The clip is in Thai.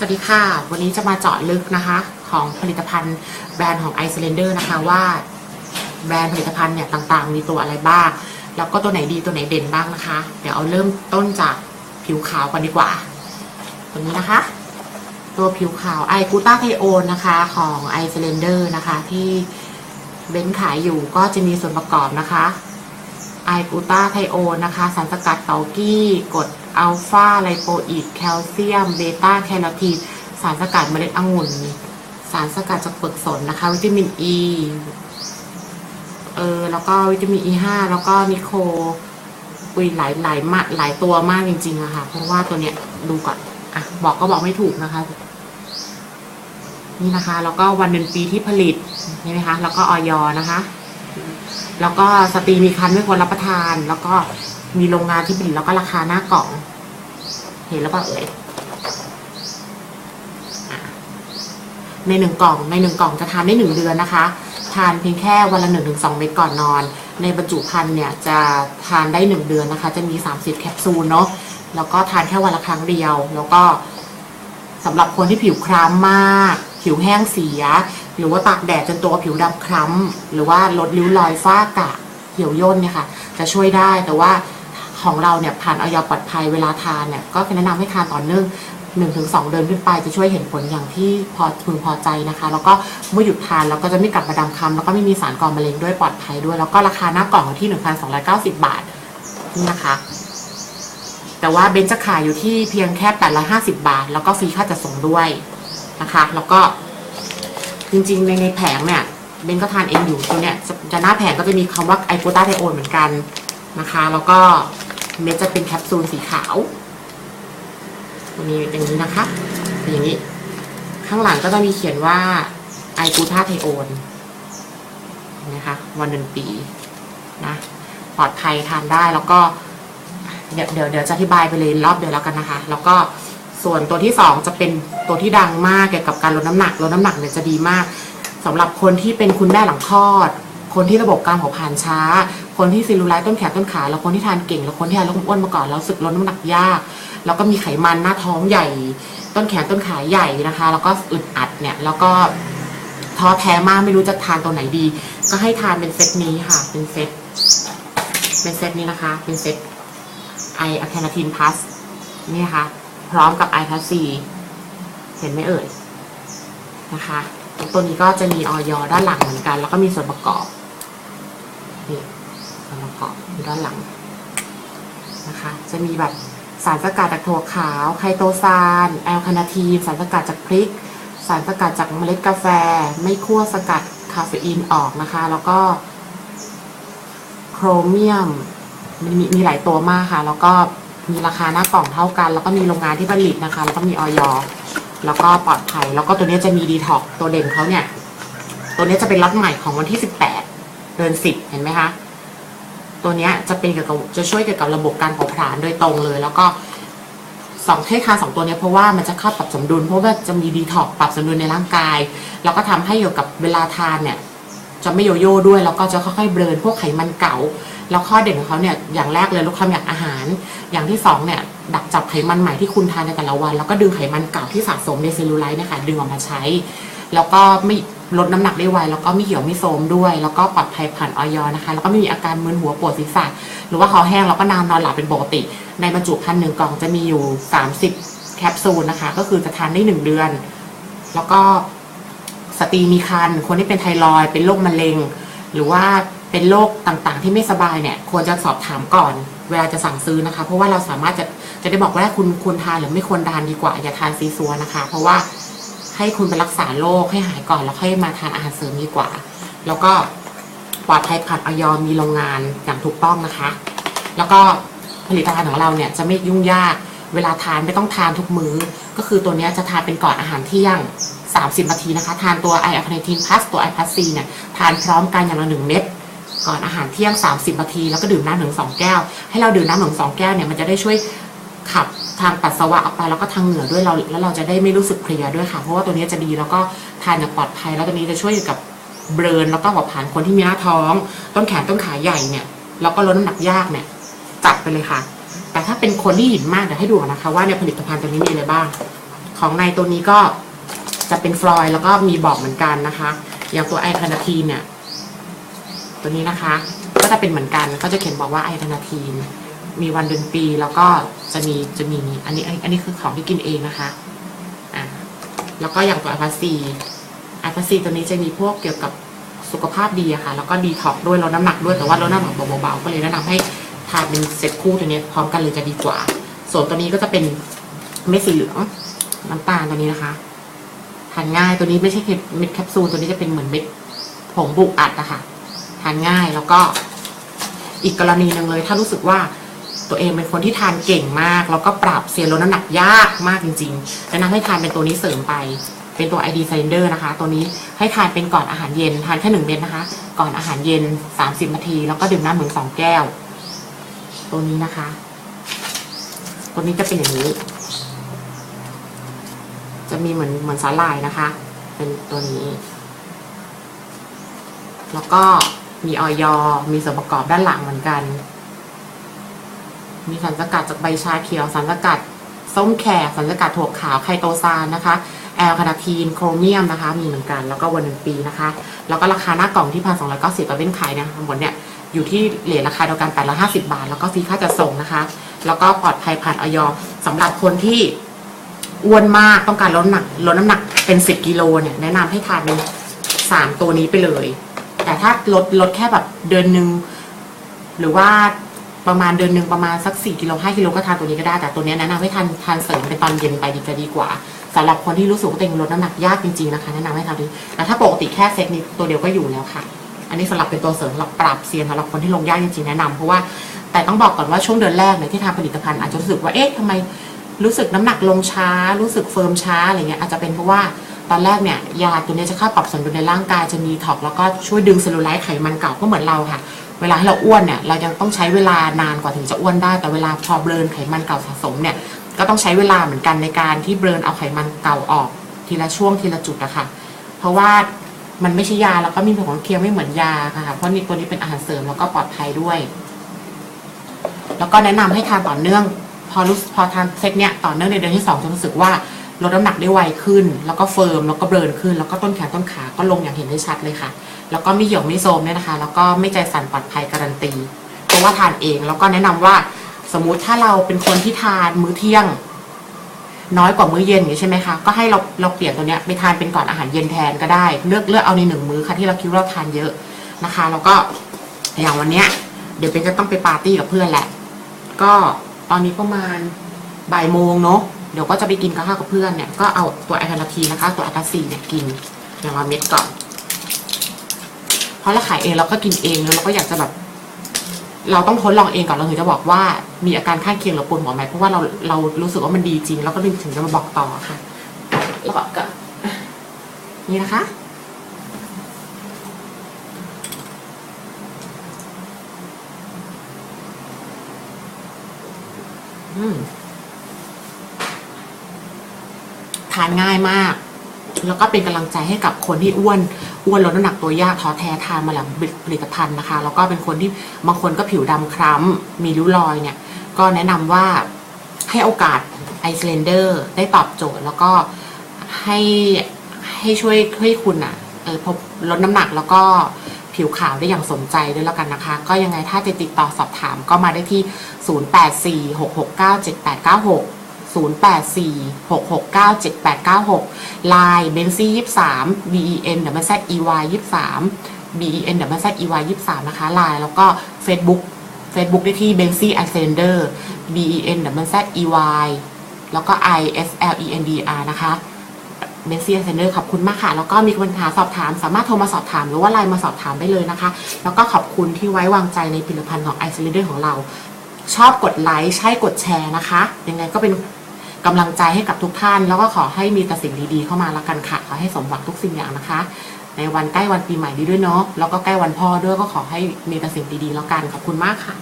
สวัสดีค่ะ วันนี้จะมาเจาะลึกนะคะ ของผลิตภัณฑ์แบรนด์ของ i c e l e n d e r นะคะว่า แบรนด์ผลิตภัณฑ์เนี่ยต่างๆ มีตัวอะไรบ้าง แล้วก็ตัวไหนดีตัวไหนเด่นบ้างนะคะ เดี๋ยวเอาเริ่มต้นจากผิวขาวก่อนดีกว่า ตัวนี้นะคะ ตัวผิวขาวไอกูต้าไทโอนนะคะของ i c e l e n d e r นะคะ ที่เบนซ์ขายอยู่ก็จะมีส่วนประกอบนะคะ ไอกูต้าไทโอนะคะ สารสกัดเกากี้กรดอัลฟาไลโปอิดแคลเซียม เบต้าแคโรทีนสารสกัดเมล็ดองุ่น สารสกัดจากเปลือกสนนะคะ วิตามินอ e, ีเออแล้วก็วิตามินอ e ีห้าแล้วก็นิโคอุยหลายหลายมาหลายตัวมากจริงๆอะค่ะ เพราะว่าตัวเนี้ยดูก่อนอะบอกก็บอกไม่ถูกนะคะ นี่นะคะ แล้วก็วันเดือนปีที่ผลิตใช่ไหมคะ แล้วก็ออยนะคะ แล้วก็สตรีมีคันไม่ควรรับประทาน แล้วก็มีโรงงานที่ผลิตแล้วก็ราคาหน้ากล่อง เห็นแล้วก็เอ่ยอะในหนึ่งกล่องในหนึ่งกล่องจะทานได้หนึ่งเดือนนะคะ ทานเพียงแค่วันละหนึ่งถึงสองเม็ดก่อนนอน ในบรรจุภัณฑ์เนี่ยจะทานได้หนึ่งเดือนนะคะ จะมีสามสิบแคปซูลเนาะแล้วก็ทานแค่วันละครั้งเดียว แล้วก็สำหรับคนที่ผิวคล้ำมาก ผิวแห้งเสีย หรือว่าตากแดดจนตัวผิวดำคล้ำหรือว่าลดริ้วรอยฝ้ากระเหี่ยวย่นเนี่ยค่ะ จะช่วยได้แต่ว่าของเราเนี่ยผ่านออยปลอดภัยเวลาทานเนี่ยก็แนะนำให้ทานต่อเนื่องหนึ่งถึงสองเดือนขึ้นไปจะช่วยเห็นผลอย่างที่พอพึงพอใจนะคะ แล้วก็เมื่อหยุดทานเราก็จะไม่กลับมาดำคล้ำแล้วก็ไม่มีสารก่อมะเร็งด้วยปลอดภัยด้วย แล้วก็ราคาหน้ากล่องอยู่ที่ 1,290 บาทนี่นะคะ แต่ว่าเบนจะขายอยู่ที่เพียงแค่ 850 บาท แล้วก็ฟรีค่าจัดส่งด้วยนะคะ แล้วก็ จริงๆในในแผงเนี่ยเบนก็ทานเองอยู่ตัวเนี้ยจะจะหน้าแผงก็จะมีคำว่าไอโกต้าไทโอนเหมือนกันนะคะ แล้วก็เม็ดจะเป็นแคปซูลสีขาวตัวนี้อย่างนี้นะคะเป็นอย่างนี้ ข้างหลังก็จะมีเขียนว่าไอกูต้าไทโอนนะคะ วันเดือนปีนะปลอดภัยทานได้แล้วก็เดี๋ยวเดี๋ยวเดี๋ยวจะอธิบายไปเลยรอบเดียวแล้วกันนะคะ แล้วก็ ส่วนตัวที่สองจะเป็นตัวที่ดังมากเกี่ยวกับการลดน้ำหนักลดน้ำหนักเนี่ยจะดีมากสำหรับคนที่เป็นคุณแม่หลังคลอด คนที่ระบบการเผาผลาญช้า คนที่ซิลูไลท์ต้นแขนต้นขาแล้วคนที่ทานเก่ง แล้วคนที่ทานลดควาอ้วนมาก่อนแล้วรู้สึกลดน้ำหนักยาก แล้วก็มีไขมันหน้าท้องใหญ่ ต้นแขนต้นขาใหญ่นะคะ แล้วก็อึดอัดเนี่ยแล้วก็ท้อแท้มากไม่รู้จะทานตัวไหนดี ก็ให้ทานเป็นเซตนี้ค่ะ เป็นเซตเป็นเซตนี้นะคะ เป็นเซตไออะแคนาทินพลัสนี่นะคะ พร้อมกับไอพลัสซีเห็นไหมเอ่ยนะคะตัวนี้ก็จะมีออยด้านหลังเหมือนกัน แล้วก็มีส่วนประกอบนี่ส่วนประกอบอยู่ด้านหลังนะคะ จะมีแบบสารสกัดจากถั่วขาว ไคโตซานแอลคานาทีนสารสกัดจากพริก สารสกัดจากเมล็ดกาแฟ ไม่คั่วสกัดคาเฟอีนออกนะคะ แล้วก็โครเมียมมีมีหลายตัวมากค่ะ แล้วก็ มีราคาหน้ากล่องเท่ากัน แล้วก็มีโรงงานที่ผลิตนะคะ แล้วก็มีออยแล้วก็ปลอดภัย แล้วก็ตัวนี้จะมีดีท็อกตัวเด่นเขาเนี่ย ตัวนี้จะเป็นล็อตใหม่ของวันที่ 18 เดือน 10 เห็นไหมคะ ตัวนี้จะเป็นเกี่ยวกับจะช่วยเกี่ยวกับระบบการเผาผลาญโดยตรงเลย แล้วก็สองเทคาสองตัวนี้เพราะว่ามันจะเข้าปรับสมดุล เพราะว่าจะมีดีท็อกปรับสมดุลในร่างกาย แล้วก็ทำให้เกี่ยวกับเวลาทานเนี่ย จะไม่โยโย่ด้วยแล้วก็จะค่อยๆเบลนพวกไขมันเก่า แล้วข้อเด่นของเขาเนี่ยอย่างแรกเลยลดความอยากอาหาร อย่างที่สองเนี่ยดักจับไขมันใหม่ที่คุณทานในแต่ละวัน แล้วก็ดึงไขมันเก่าที่สะสมในเซลลูไลท์นะคะดึงออกมาใช้ แล้วก็ไม่ลดน้ำหนักได้ไวแล้วก็ไม่เหี่ยวไม่โทมด้วย แล้วก็ปลอดภัยผ่านออยนะคะ แล้วก็ไม่มีอาการมึนหัวปวดศีรษะหรือว่าคอแห้งแล้วก็นอนนอนหลับเป็นปกติ ในบรรจุภัณฑ์หนึ่งกล่องจะมีอยู่ 30 แคปซูลนะคะ ก็คือจะทานได้หนึ่งเดือน แล้วก็ สตรีมีครรภ์คนที่เป็นไทรอยด์เป็นโรคมะเร็ง หรือว่าเป็นโรคต่างๆ ที่ไม่สบายเนี่ยควรจะสอบถามก่อน เวลาจะสั่งซื้อนะคะ เพราะว่าเราสามารถจะจะได้บอกว่าคุณควรทานหรือไม่ควรทานดีกว่าอย่าทานซีซัวนะคะ เพราะว่าให้คุณไปรักษาโรคให้หายก่อนแล้วค่อยมาทานอาหารเสริมดีกว่า แล้วก็ปลอดภัยผ่านออยมีโรงงานอย่างถูกต้องนะคะ แล้วก็ผลิตภัณฑ์ของเราเนี่ยจะไม่ยุ่งยาก เวลาทานไม่ต้องทานทุกมื้อ ก็คือตัวนี้จะทานเป็นก่อนอาหารเที่ยง 30 นาทีนะคะ ทานตัวไออะคาเนทินพลัสตัวไอพลัสซีเนี่ยทานพร้อมกันอย่างละหนึ่งเม็ดก่อนอาหารเที่ยง 30 นาที แล้วก็ดื่มน้ำหนึ่งสองแก้ว ให้เราดื่มน้ำหนึ่งสองแก้วเนี่ยมันจะได้ช่วยขับทางปัสสาวะออกไปแล้วก็ทางเหงื่อด้วยเราแล้วเราจะได้ไม่รู้สึกเพลียด้วยค่ะ เพราะว่าตัวนี้จะดีแล้วก็ทานอย่างปลอดภัย แล้วตัวนี้จะช่วยกับเบรนแล้วก็หัวผ่านคนที่มีหน้าท้อง ต้นแขนต้นขาใหญ่เนี่ยแล้วก็ลดน้ำหนักยากเนี่ยจัดไปเลยค่ะ แต่ถ้าเป็นคนที่หินมากเดี๋ยวให้ดูนนะคะ ว่าในผลิตภัณฑ์ตัวนี้มีอะไรบ้าง ของในตัวนี้ก็ จะเป็นฟลอยด์แล้วก็มีบอกเหมือนกันนะคะ อย่างตัวไอคานาทีนเนี่ย ตัวนี้นะคะ ก็จะเป็นเหมือนกัน ก็จะเขียนบอกว่าไอคานาทีน มีวันเดือนปีแล้วก็จะมีจะมีอันนี้อันนี้คือของที่กินเองนะคะอ่าแล้วก็อย่างตัวไอพาซีไอพาซีตัวนี้จะมีพวกเกี่ยวกับสุขภาพดีอะค่ะ แล้วก็ดีท็อกด้วยลดน้ำหนักด้วยแต่ว่าลดน้ำหนักเบาๆก็เลยแนะนำให้ทานเป็นเซตคู่ตัวนี้พร้อมกันเลยจะดีกว่า ส่วนตัวนี้ก็จะเป็นเม็ดสีเหลืองน้ำตาลตัวนี้นะคะานง่ายตัวนี้ไม่ใช่เม็ดแคปซูลตัวนี้จะเป็นเหมือนเม็ดผงบุกอัดอะค่ะทานง่ายแล้วก็อีกกรณีหนึ่งเลย ถ้ารู้สึกว่าตัวเองเป็นคนที่ทานเก่งมาก แล้วก็ปรับเซียนลดน้ำหนักยากมากจริงๆแนะนำให้ทานเป็นตัวนี้เสริมไป เป็นตัว ID c y l i n d e r นะคะ ตัวนี้ให้ทานเป็นก่อนอาหารเย็น ทานแค่หนึ่งเม็ดนะคะ ก่อนอาหารเย็น 30 นาที แล้วก็ดื่มน้ำเหมือนสองแก้ว ตัวนี้นะคะ ตัวนี้จะเป็นอย่างนี้ จะมีเหมือนเหมือนสาหร่ายนะคะ เป็นตัวนี้ แล้วก็มีออยมีส่วนประกอบด้านหลังเหมือนกัน มีสารสกัดจากใบชาเขียว สารสกัดส้มแขกสารสกัดถั่วขาวไคโตซานนะคะ แอลคานาทีน โครเมียมนะคะ มีเหมือนกัน แล้วก็วันหนึ่งปีนะคะ แล้วก็ราคาหน้ากล่องที่พันสองร้อยเก้าสิบเล่นขายเนี่ยทั้งหมดเนี่ยอยู่ที่เหรียญราคาเดียวกันแปดร้อยห้าสิบาท แล้วก็ฟรีค่าจัดส่งนะคะ แล้วก็ปลอดภัยผ่านออยสำหรับคนที่ อ้วนมากต้องการลดน้ำหนักลดน้ำหนักเป็นสิบกิโลเนี่ยแนะนำให้ทานเป็นสามตัวนี้ไปเลย แต่ถ้าลดลดแค่แบบเดือนหนึ่งหรือว่าประมาณเดือนหนึ่งประมาณสักสี่กิโลห้ากิโลก็ทานตัวนี้ก็ได้แต่ตัวนี้แนะนำให้ทานทานเสริมเป็นตอนเย็นไปดีจะดีกว่าสำหรับคนที่รู้สึกว่าตัวเองลดน้ำหนักยากจริงๆนะคะแนะนำให้ทานนี้แต่ถ้าปกติแค่เซตนี้ตัวเดียวก็อยู่แล้วค่ะ อันนี้สำหรับเป็นตัวเสริมสำหรับปรับเซียนสำหรับคนที่ลงยากจริงๆแนะนำเพราะว่าแต่ต้องบอกก่อนว่าช่วงเดือนแรกเนี่ยที่ทานผลิตภัณฑ์อาจจะรู้สึกว่าเอ๊ะทำไม รู้สึกน้ำหนักลงช้า รู้สึกเฟิร์มช้าอะไรเงี้ยอาจจะเป็นเพราะว่าตอนแรกเนี่ยยาตัวนี้จะเข้าปรับสมดุลในร่างกายจะมีท็อกแล้วก็ช่วยดึงเซลลูไลท์ไขมันเก่าก็เหมือนเราค่ะ เวลาให้เราอ้วนเนี่ยเรายังต้องใช้เวลานานกว่าถึงจะอ้วนได้ แต่เวลาพอเบิร์นไขมันเก่าสะสมเนี่ยก็ต้องใช้เวลาเหมือนกันในการที่เบิร์นเอาไขมันเก่าออก ทีละช่วงทีละจุดอะค่ะ เพราะว่ามันไม่ใช่ยาแล้วก็มีผลข้างเคียงไม่เหมือนยาค่ะเพราะนี่ตัวนี้เป็นอาหารเสริมแล้วก็ปลอดภัยด้วย แล้วก็แนะนำให้ทานต่อเนื่อง พอรู้พอทานเซตเนี้ยต่อเนื่องในเดือนที่สองจะรู้สึกว่าลดน้ำหนักได้ไวขึ้น แล้วก็เฟิร์มแล้วก็เบิร์นขึ้น แล้วก็ต้นแขนต้นขาก็ลงอย่างเห็นได้ชัดเลยค่ะ แล้วก็ไม่เหี่ยวไม่โทรมเนี่ยนะคะ แล้วก็ไม่ใจสั่นปลอดภัยการันตีเพราะว่าทานเองแล้วก็แนะนำว่าสมมุติถ้าเราเป็นคนที่ทานมื้อเที่ยง น้อยกว่ามื้อเย็นอย่างนี้ใช่ไหมคะก็ให้เราเราเปลี่ยนตัวเนี้ยไปทานเป็นก่อนอาหารเย็นแทนก็ได้ เลือกเลือกเอาในหนึ่งมื้อค่ะที่เราคิดว่าเราทานเยอะนะคะ แล้วก็อย่างวันเนี้ยเดี๋ยวเป็นจะต้องไปปาร์ตี้กับเพื่อนแหละ ก็ ตอนนี้ประมาณบ่ายโมงเนาะเดี๋ยวก็จะไปกินข้าวกับเพื่อนเนี่ย ก็เอาตัวไอคานาทีนะคะ ตัวอัตาซีเนี่ยกินอย่างละเม็ดก่อน เพราะเราขายเองเราก็กินเองแล้วเราก็อยากจะแบบ เราต้องทดลองเองก่อนเราถึงจะบอกว่ามีอาการข้างเคียงหรือปวดหัวไหมเพราะว่าเราเรารู้สึกว่ามันดีจริง แล้วก็ถึงจะมาบอกต่อค่ะ แล้วก็ก็นี่นะคะ ทานง่ายมาก แล้วก็เป็นกำลังใจให้กับคนที่อ้วนอ้วนลดน้ำหนักตัวยากท้อแท้ทานมาหลังผลิตภัณฑ์นะคะ แล้วก็เป็นคนที่บางคนก็ผิวดำคล้ำมีริ้วรอยเนี่ย ก็แนะนำว่าให้โอกาสไอซ์เลนเดอร์ได้ตอบโจทย์ แล้วก็ให้ให้ช่วยให้คุณอะเออพบลดน้ำหนักแล้วก็ ผิวขาวได้อย่างสมใจด้วยแล้วกันนะคะ ก็ยังไงถ้าจะติดต่อสอบถามก็มาได้ที่ 0846697896 0846697896 Line b e n z y 23 ben w z ey 23 ben w z ey 23นะคะ Line แล้วก็ Facebook Facebook ได้ที่ b e n z y Ascender ben w z ey แล้วก็ i s l e n d r นะคะ เบนซี่เซนเดอร์ขอบคุณมากค่ะ แล้วก็มีปัญหาสอบถาม สามารถโทรมาสอบถาม หรือว่าไลน์มาสอบถามได้เลยนะคะ แล้วก็ขอบคุณที่ไว้วางใจในผลิตภัณฑ์ของไอซ์เลเดอร์ของเรา ชอบกดไลค์ใช่กดแชร์นะคะ ยังไงก็เป็นกำลังใจให้กับทุกท่าน แล้วก็ขอให้มีแต่สิ่งดีๆเข้ามาแล้วกันค่ะ ขอให้สมหวังทุกสิ่งอย่างนะคะ ในวันใกล้วันปีใหม่นี้ด้วยเนาะแล้วก็ใกล้วันพ่อด้วยก็ขอให้มีแต่สิ่งดีๆแล้วกันขอบคุณมากค่ะ